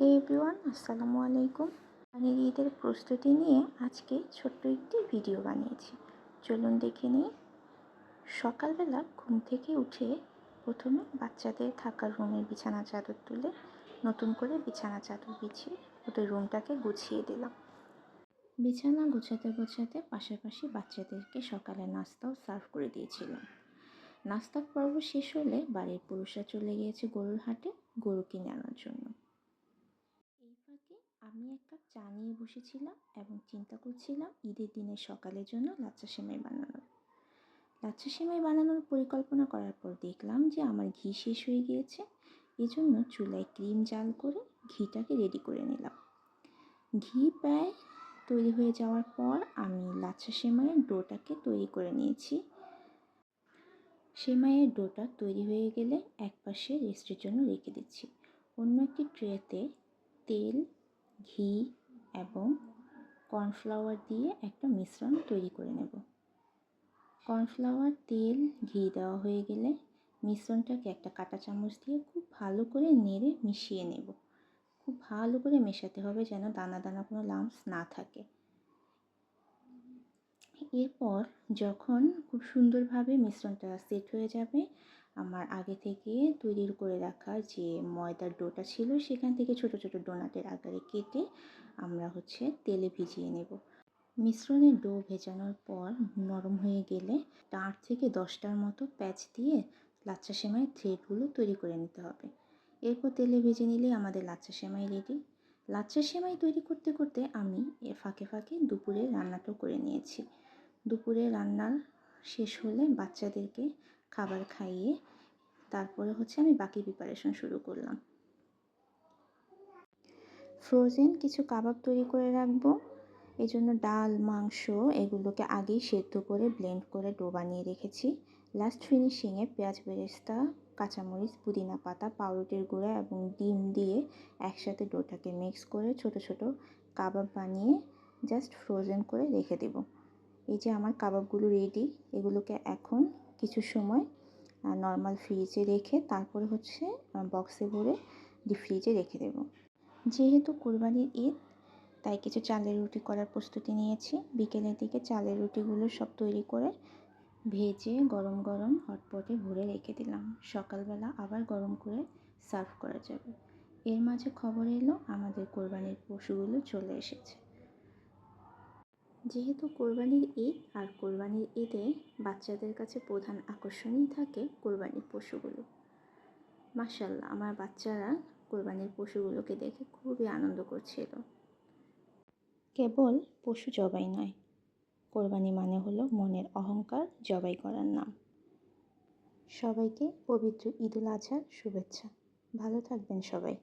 হে everyone আসসালামু আলাইকুম। আমি ঈদের প্রস্তুতি নিয়ে আজকে ছোট্ট একটি ভিডিও বানিয়েছি। চলুন দেখে নিই। সকালবেলা ঘুম থেকে উঠে প্রথমে বাচ্চাদের থাকার রুমের বিছানা চাদর তুলে নতুন করে বিছানা চাদর বিছিয়ে ওদের রুমটাকে গুছিয়ে দিলাম। বিছানা গুছাতে গোছাতে পাশাপাশি বাচ্চাদেরকে সকালে নাস্তাও সার্ভ করে দিয়েছিলাম। নাস্তার পর্ব শেষ হলে বাড়ির পুরুষরা চলে গিয়েছে গরুর হাটে গরু কিনে আনার জন্য। ফাঁকে আমি এক কাপ চা নিয়ে বসেছিলাম এবং চিন্তা করছিলাম ঈদের দিনের সকালের জন্য লাচ্ছা সেমাই বানানোর। লাচ্ছা সেমাই বানানোর পরিকল্পনা করার পর দেখলাম যে আমার ঘি শেষ হয়ে গিয়েছে। এজন্য চুলায় ক্রিম জাল করে ঘিটাকে রেডি করে নিলাম। ঘি প্রায় তৈরি হয়ে যাওয়ার পর আমি লাচ্ছা সেমাইয়ের ডোটাকে তৈরি করে নিয়েছি। সেমাইয়ের ডোটা তৈরি হয়ে গেলে এক পাশে রেস্টের জন্য রেখে দিচ্ছি। অন্য একটি ট্রেতে তেল ঘি এবং কর্নফ্লাওয়ার দিয়ে একটা মিশ্রণ তৈরি করে নেব। কর্নফ্লাওয়ার তেল ঘি দেওয়া হয়ে গেলে মিশ্রণটাকে একটা কাঁটা চামচ দিয়ে খুব ভালো করে নেড়ে মিশিয়ে নেব। খুব ভালো করে মেশাতে হবে যেন দানা দানা কোনো লাম্পস না থাকে। এরপর যখন খুব সুন্দরভাবে মিশ্রণটা সেট হয়ে যাবে আমার আগে থেকে তৈরি করে রাখা যে ময়দার ডোটা ছিল, সেখান থেকে ছোট ছোট ডোনাটের আকারে কেটে আমরা হচ্ছে তেলে ভিজিয়ে নেব। মিশ্রণের ডো ভেজানোর পর নরম হয়ে গেলে আট থেকে দশটার মতো প্যাচ দিয়ে লাচ্চা সেমাই থ্রেডগুলো তৈরি করে নিতে হবে। এরপর তেলে ভেজে নিলেই আমাদের লাচ্চা সেমাই রেডি লাচ্চা সেমাই তৈরি করতে করতে আমি এ ফাঁকে ফাঁকে দুপুরে রান্নাটাও করে নিয়েছি। দুপুরে রান্না শেষ হলে বাচ্চাদেরকে খাবার খাইয়ে তারপরে হচ্ছে আমি বাকি প্রিপারেশন শুরু করলাম। ফ্রোজেন কিছু কাবাব তৈরি করে রাখব। এই জন্য ডাল, মাংস এগুলোকে আগেই সেদ্ধ করে ব্লেন্ড করে ডো বানিয়ে রেখেছি। লাস্ট ফিনিশিংয়ে পেঁয়াজ বেরেস্তা, কাঁচামরিচ, পুদিনা পাতা, পাউরুটির গুঁড়া এবং ডিম দিয়ে একসাথে ডোটাকে মিক্স করে ছোট ছোট কাবাব বানিয়ে জাস্ট ফ্রোজেন করে রেখে দেব। এই যে আমার কাবাবগুলো রেডি এগুলোকে এখন কিছু সময় নর্মাল ফ্রিজে রেখে তারপরে হচ্ছে বক্সে ভরে ডিপ ফ্রিজে রেখে দেব। যেহেতু কোরবানির ঈদ, তাই কিছু চালের রুটি করার প্রস্তুতি নিয়েছি। বিকেলের দিকে চালের রুটিগুলো সব তৈরি করে ভেজে গরম গরম হটপটে ভরে রেখে দিলাম। সকালবেলা আবার গরম করে সার্ভ করা যাবে। এর মাঝে খবর এলো, আমাদের কোরবানির পশুগুলো চলে এসেছে। যেহেতু কোরবানির ঈদ আর কোরবানির ঈদে বাচ্চাদের কাছে প্রধান আকর্ষণই থাকে কোরবানির পশুগুলো। মাসাল্লাহ আমার বাচ্চারা কোরবানির পশুগুলোকে দেখে খুবই আনন্দ করছিল। কেবল পশু জবাই নয়, কোরবানি মানে হলো মনের অহংকার জবাই করার নাম। সবাইকে পবিত্র ঈদুল আজহার শুভেচ্ছা। ভালো থাকবেন সবাই।